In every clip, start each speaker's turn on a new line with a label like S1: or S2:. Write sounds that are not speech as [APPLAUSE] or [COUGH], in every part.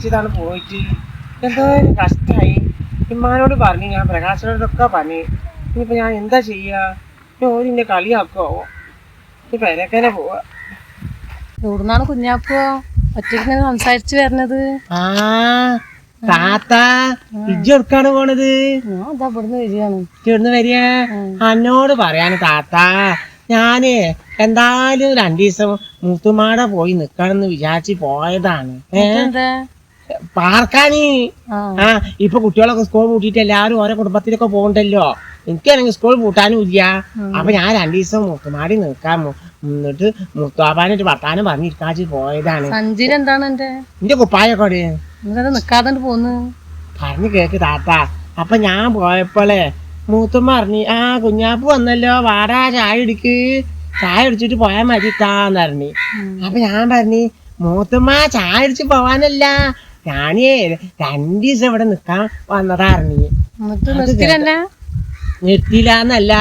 S1: ആഗ്രഹിച്ചതാണ് പോയിട്ട്. എന്തോ കഷ്ടമായി ഇമ്മാനോട് പറഞ്ഞു ഞാൻ പ്രകാശനോടൊക്കെ പറഞ്ഞു ഇനിയിപ്പോ ഞാൻ എന്താ ചെയ്യാ? ഇനി ഓര് ഇന്നെ കളിയാക്കോ ഇനി പെരക്കനെ പോവാ.
S2: എവിടുന്നാണ് കുഞ്ഞാപ്പോ? ഒറ്റയ്ക്ക് സംസാരിച്ചു വരണത്?
S1: ആ താത്ത ഇജ്ജെടുക്കാണ് പോണത്?
S2: ഞാൻ അതാ ഇവിടുന്ന് വരികയാണ്.
S1: ഇവിടുന്ന് വരിക? എന്നോട് പറയാന് താത്ത ഞാൻ എന്തായാലും രണ്ടു ദിവസം മുത്തുമാട പോയി നിക്കണമെന്ന് വിചാരിച്ച് പോയതാണ്. ഏ? പാർക്കാന്.
S2: ആ.
S1: ഇപ്പൊ കുട്ടികളൊക്കെ സ്കൂൾ പൂട്ടിയിട്ട് എല്ലാവരും ഓരോ കുടുംബത്തിലൊക്കെ പോകണ്ടല്ലോ. എനിക്കാണെങ്കിൽ സ്കൂൾ പൂട്ടാനും ഇല്ല അപ്പൊ ഞാൻ രണ്ടു ദിവസം മുത്തുമാടി നിൽക്കാൻ എന്നിട്ട് മുത്താപ്പാനായിട്ട് വർത്താനം പറഞ്ഞിരിക്കാച്ച് പോയതാണ്.
S2: എന്താണ് എന്റെ
S1: എന്റെ കുപ്പായൊക്കെ
S2: നിക്കാതെ പോന്ന്?
S1: പറഞ്ഞു കേക്ക് താത്ത. അപ്പൊ ഞാൻ പോയപ്പോഴേ മൂത്തുമ്മ പറഞ്ഞു ആ കുഞ്ഞാപ്പ് വന്നല്ലോ. വാടാ ചായ ഇടിക്ക് ചായ ഇടിച്ചിട്ട് പോയാൽ മതി താന്ന് പറഞ്ഞു. അപ്പൊ ഞാൻ പറഞ്ഞു മൂത്തുമ്മ ചായ അടിച്ച് പോവാനല്ല. ഞാനേ രണ്ടു ദിവസം ഇവിടെ നിക്കാൻ വന്നതാ പറഞ്ഞു
S2: എന്നിട്ട് നിർത്തിയില്ല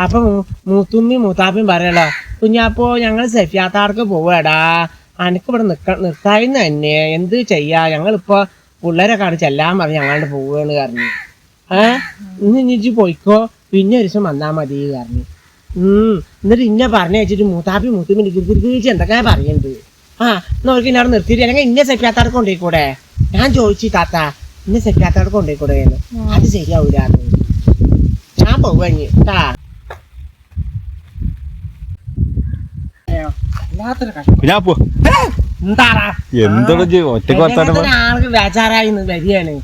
S1: അപ്പൊ മൂത്തുമ്മി മൂത്താപ്പിയും പറയല്ലോ കുഞ്ഞാപ്പോ ഞങ്ങൾ സെഫിയാത്താർക്ക് പോവാടാ. അനക്ക് ഇവിടെ നിക്ക നിർത്തായിന്ന് തന്നെ. എന്ത് ചെയ്യാ? ഞങ്ങളിപ്പോ പിള്ളേരെ കാണിച്ച് എല്ലാം പറഞ്ഞ് ഞങ്ങളോട് പോവുകയാണ് പറഞ്ഞു. ഏ? ഇന്ന് പോയിക്കോ? പിന്നെ ഒരു ദിവസം വന്നാ മതി പറഞ്ഞു. ഉം. എന്നിട്ട് ഇന്നെ പറഞ്ഞു വെച്ചിട്ട് മൂത്താപ്പി മൂത്തുമ്മി എന്തൊക്കെയാ പറയുന്നത് ആ നോക്കി അവിടെ നിർത്തിയിട്ട് അല്ലെങ്കിൽ ഇന്നെ കൊണ്ടുപോയിക്കൂടെ ഞാൻ ചോദിച്ചു താത്ത ഇന്നെ സെഫിയാത്താർക്ക് കൊണ്ടുപോയിക്കൂടെ എന്ന്. അത് ശരിയാവൂല ഞാൻ പോവാഞ്ഞ് ട്ടാ. എന്താടാ?
S3: എന്താണ് ഒറ്റയ്ക്ക് വർത്താനം
S1: ആൾക്ക് ബേജാറായി വരികയാണ്.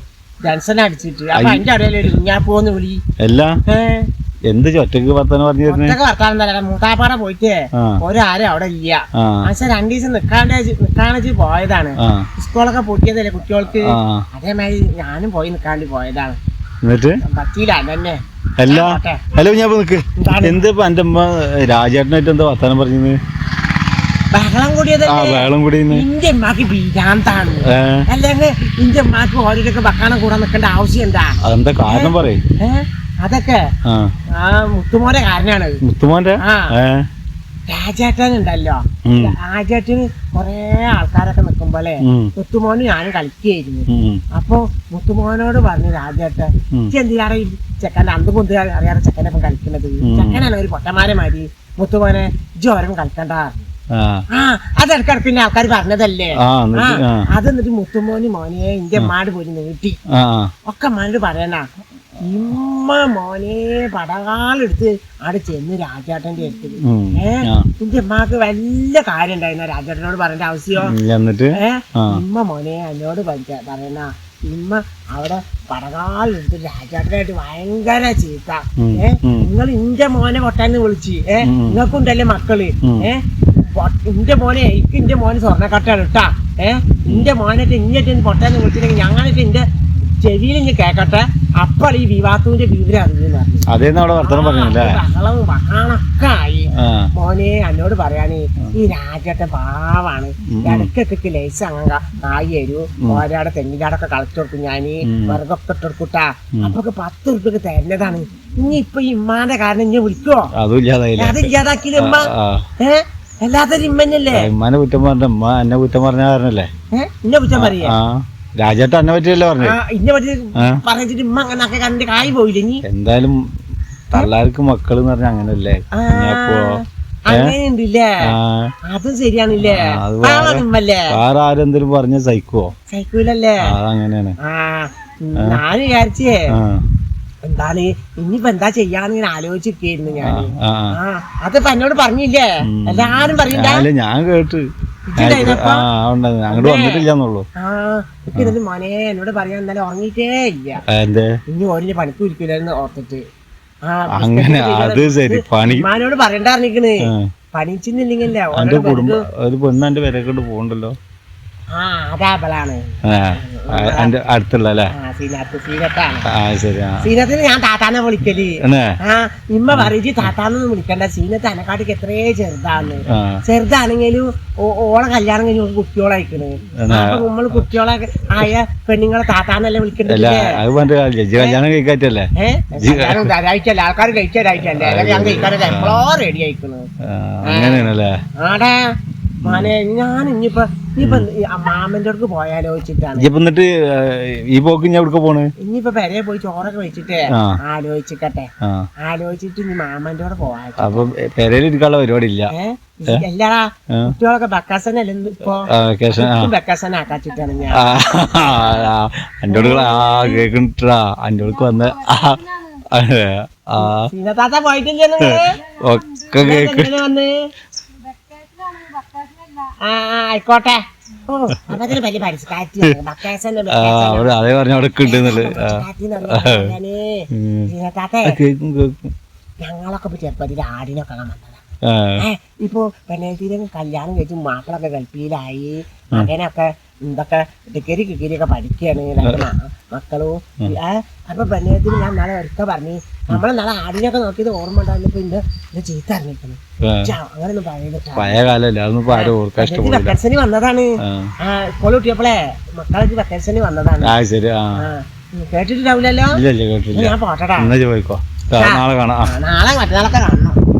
S1: ജൻസൺ അടിച്ചിട്ട്. അപ്പൊ അതിന്റെ ഇടയിൽ ഒരു പോന്ന് വിളി.
S3: എല്ലാ? എന്ത് ഒറ്റയ്ക്ക് വർത്താനം പറഞ്ഞു മൂത്താപ്പാടെ
S1: ഒറ്റയ്ക്ക് വർത്താനം തന്നെ മൂത്താപ്പാട പോയിട്ടേ ഒരാരും അവിടെ ഇല്ല. പക്ഷെ രണ്ടു ദിവസം നിക്കാണ്ട് നിക്കാണ്ട് പോയതാണ്. സ്കൂളൊക്കെ പൊട്ടിയതല്ലേ കുട്ടികൾക്ക്? അതേമാതിരി ഞാനും പോയി നിക്കാണ്ട് പോയതാണ്.
S3: എന്നിട്ട്?
S1: പറ്റിയില്ല തന്നെ
S3: അല്ല.
S1: പോട്ടെ.
S3: ഹലോ ഞാൻ നിക്ക്? എന്ത് ഇപ്പൊ എന്റെ അമ്മ രാജേട്ടനായിട്ട് എന്താ വർത്താനം പറഞ്ഞത്
S1: ബഹളം
S3: കൂടിയത്.
S1: ഇന്റെ ഉമ്മാക്ക് ഭീരാന്താണ്. അല്ലെങ്കിൽ ഇന്റെ ഉമ്മാക്ക് ഓരോരൊക്കെ ഭക്ഷണം കൂടാൻ നിൽക്കേണ്ട ആവശ്യം എന്താ?
S3: അതെന്താ കാരണം പറയ്?
S1: അതൊക്കെ
S3: ആ. മുത്തുമോന്റെ
S1: രാജേട്ടൻ ഉണ്ടല്ലോ
S3: ഉം.
S1: രാജേട്ടന് കൊറേ ആൾക്കാരൊക്കെ നിക്കുമ്പോലെ മുത്തുമോന് ഞാനും കളിക്കുകയായിരുന്നു. അപ്പൊ മുത്തുമോനോട് പറഞ്ഞു രാജേട്ടൻ
S3: ഉം.
S1: "ഇജ്ജ് എന്തിനാണ് ഈ ചെക്കന്റെ അന്ത് കുന്ത് അറിയാതെ ചെക്കനെ ഇപ്പൊ കളിക്കുന്നത്? ചെക്കനാണ് ഒരു പൊട്ടന്മാരെ മാതിരി. മുത്തുമോനെ ജോരം കളിക്കണ്ട.
S3: ആ.
S1: അതെടുക്കിടക്ക് പിന്നെ ആൾക്കാർ പറഞ്ഞതല്ലേ? അത് എന്നിട്ട് മുത്തുമോന് മോനെ ഇന്റെ മാട് പോയി നീട്ടി. ഒക്കെ മാനോട് പറയണ ഇമ്മ മോനെ പടകാലെടുത്ത് അവിടെ ചെന്ന് രാജാട്ടന്റെ അടുത്ത്. ഏഹ്
S3: എന്റെ.
S1: വല്ല ഉമ്മാക്ക് വലിയ കാര്യം ഉണ്ടായിരുന്ന രാജാട്ടനോട് പറയേണ്ട ആവശ്യമോ
S3: എന്നിട്ട്? ഏഹ്
S1: ഇമ്മ മോനെ എന്നോട് പഠിച്ച പറയണ ഇമ്മ അവിടെ പടകാലെടുത്ത് രാജാട്ടനായിട്ട് ഭയങ്കര ചീത്ത.
S3: ഏഹ്
S1: നിങ്ങൾ ഇന്റെ മോനെ പൊട്ടാന്ന് വിളിച്ച്
S3: ഏഹ്.
S1: നിങ്ങൾക്കുണ്ടല്ലേ മക്കൾ? ഏഹ് ഇന്റെ മോനെ എനിക്ക് ഇന്റെ മോനെ സ്വർണക്കട്ടാണ് ഇട്ടാ ഏഹ് ഇന്റെ മോനെ ഇങ്ങോട്ട് പൊട്ടാന്ന് വിളിച്ചിട്ടുണ്ടെങ്കിൽ ഞങ്ങളിട്ട് ഇന്റെ ചെവിയിൽ ഇങ്ങ് കേക്കട്ടെ. അപ്പോൾ ഈ വിവാഹത്തിന്റെ പറഞ്ഞു.
S3: അതേന്ന് അവിടെ വർത്താനം പറഞ്ഞല്ലേ?
S1: ബഹളവും ബഹളൊക്കെ ആയി മോനെ എന്നോട് പറയാനേ ഈ രാജ്യത്തെ പാവാണ്. ഇടയ്ക്കൊക്കെ ലേസ് അങ്ങ ആയി തരൂ ഓരോടെ തെങ്ങിലാടൊക്കെ കളിച്ചു കൊടുക്കും ഞാൻ. വെറുതെ ഒക്കെ ഇട്ടെടുക്കൂട്ടാ അപ്പൊക്കെ പത്ത് ഉറുപ്പൊക്കെ തരുന്നതാണ്. ഇനി ഇപ്പൊ ഈ ഇമ്മാന്റെ കാരണം ഇങ്ങനെ വിളിക്കോ?
S3: അതും
S1: ഇല്ലാതാക്കിയില്ല ഇമ്മ?
S3: ആ
S1: ഏ? എല്ലാത്തൊരു ഇമ്മന്നല്ലേ?
S3: ഉമ്മാനെ കുറ്റം പറഞ്ഞ ഉമ്മ എന്നെ കുറ്റം പറഞ്ഞ കാരണല്ലേ?
S1: ഏ? ഇന്നെ കുറ്റം പറയാ?
S3: ആ രാജേട്ടൻ എന്നെ പറ്റിയല്ലേ പറഞ്ഞു?
S1: ഇന്നെ പറ്റി പറഞ്ഞിട്ട് ഇമ്മ അങ്ങനെ ഒക്കെ കണ്ട് കായ് പോയില്ലേ ഇനി?
S3: എന്തായാലും തള്ളാർക്ക് മക്കൾ എന്ന് പറഞ്ഞ അങ്ങനല്ലേ?
S1: അങ്ങനെയുണ്ടല്ലേ? അതും ശരിയാണല്ലേ?
S3: വേറെ ആരെന്തെങ്കിലും പറഞ്ഞ സഹിക്കുവോ?
S1: സൈക്കിളല്ലേ
S3: ആ അതങ്ങനെയാണ്.
S1: ഞാൻ വിചാരിച്ചേ എന്താണ് ഇനിയിപ്പോ എന്താ ചെയ്യാന്ന് ഇങ്ങനെ ആലോചിച്ചിരിക്കായിരുന്നു ഞാൻ അതിപ്പോ എന്നോട് പറഞ്ഞില്ലേ? എല്ലാരും
S3: പറഞ്ഞില്ല ഞാൻ കേട്ട്? ആ ഉണ്ടെന്ന് അങ്ങോട്ട് വന്നിട്ടില്ലെന്നുള്ളൂ.
S1: മോനെ എന്നോട് പറയാൻ ഇന്നലെ ഉറങ്ങിയിട്ടേ ഇല്ല. ഇനി ഓരിന് പണിക്ക് ഇരിക്കില്ലെന്ന് ഓർത്തിട്ട്.
S3: അങ്ങനെ അത് ശരി. പണി
S1: മാനോട്
S3: പറയണ്ടാർന്നിക്കണേ.
S1: പണിച്ചിന്നില്ലെങ്കിലേ
S3: കുടുംബം ഒരു പെണ്ണ് എന്റെ കൊണ്ട് പോകണ്ടല്ലോ എന്റെ അടുത്തുള്ള അല്ലേ ശരി
S1: സീനത്തിന് ഞാൻ താത്താനെ വിളിക്കൽ. ഇമ്മ പറയിച്ച് താത്താന്നൊന്നും വിളിക്കണ്ട. സീനത്ത് അനക്കാട്ടിക്ക് എത്രേ ചെറുതാന്ന്. ചെറുതാണെങ്കിലും ഓളെ കല്യാണം കഴിഞ്ഞ് കുട്ടിയോളായിക്കണ് നമ്മൾ കുട്ടിയോളെ ആയ പെണ്ണുങ്ങളെ താത്താന്നല്ലേ
S3: അല്ല
S1: വിളിക്കണ്ടല്ലേ തരായിട്ടല്ലേ ആൾക്കാർ കഴിച്ചതായിട്ടല്ലേ അല്ലെങ്കിൽ ഞാൻ കഴിക്കാനൊക്കെ എപ്പോഴോ റെഡി ആയിക്കണ്.
S3: അങ്ങനെയാണല്ലേ?
S1: ആടാ. മോനെ ഞാൻ ഇനിയിപ്പോ മാമന്റെ അടുത്ത് പോയാലോ വെച്ചിട്ടാണ്.
S3: എന്നിട്ട് ഈ പോക്ക് ഞാൻ എവിടെ പോണ്?
S1: ഇനിയിപ്പോ പെരയെ പോയി ചോറൊക്കെ വെച്ചിട്ടേ ആലോചിക്കട്ടെ ആലോചിച്ചിട്ട് ഇനി മാമന്റെ കൂടെ പോവാ
S3: അപ്പൊ പെരയിൽ ഇരിക്കാനുള്ള പരിപാടി ഇല്ല.
S1: എല്ലാടാ
S3: ആ.
S1: കുട്ടികളൊക്കെ ബക്കാസനല്ലേ ഇപ്പൊ?
S3: ആ, വെക്കേഷൻ ആ.
S1: ബക്കാസന ആക്കാച്ചിട്ടാണ് ഞാൻ.
S3: ആ, ആ, കേക്കണ്ടാ അന്റോൾക്ക് വന്ന ഒക്കെ കേക്ക്.
S1: ആ ആയിക്കോട്ടെ. [LAUGHS]
S3: അതേ പറഞ്ഞ അവിടെ
S1: ഞങ്ങളൊക്കെ ഇപ്പൊ ചെറുപ്പത്തിൽ ആടിനൊക്കെ വന്നതാ.
S3: ഇപ്പോ
S1: ഏ, ഇപ്പൊ പെണ്ണേത്തിരെ കല്യാണം കഴിച്ച് മാപ്പിളൊക്കെ ഗൾഫിയിലായി മകനൊക്കെ എന്തൊക്കെ ഡിഗ്രി കിക്കിരി ഒക്കെ പഠിക്കുകയാണ് രണ്ട് മ- മക്കളും. ഏ, അപ്പൊ പെണ്ണേത്തിന് ഞാൻ നാളെ ഒരുക്ക പറഞ്ഞു. നമ്മളെ നാളെ ആടിനൊക്കെ നോക്കിയത് ഓർമ്മ ഉണ്ടായിരുന്നപ്പോ ഇന്ന് ഇത് ചീത്ത അറിഞ്ഞിരിക്കുന്നു. അങ്ങനെയൊന്നും വന്നതാണ്. സ്കൂൾ കുട്ടിയപ്പോളേ മക്കളൊക്കെ വെക്കൽസന് വന്നതാണ്. കേട്ടിട്ടുണ്ടാവില്ലല്ലോ? ഞാൻ പോട്ടടാ.
S3: നാളെ കാണാം.
S1: നാളെ മറ്റന്നാളൊക്കെ കാണണം.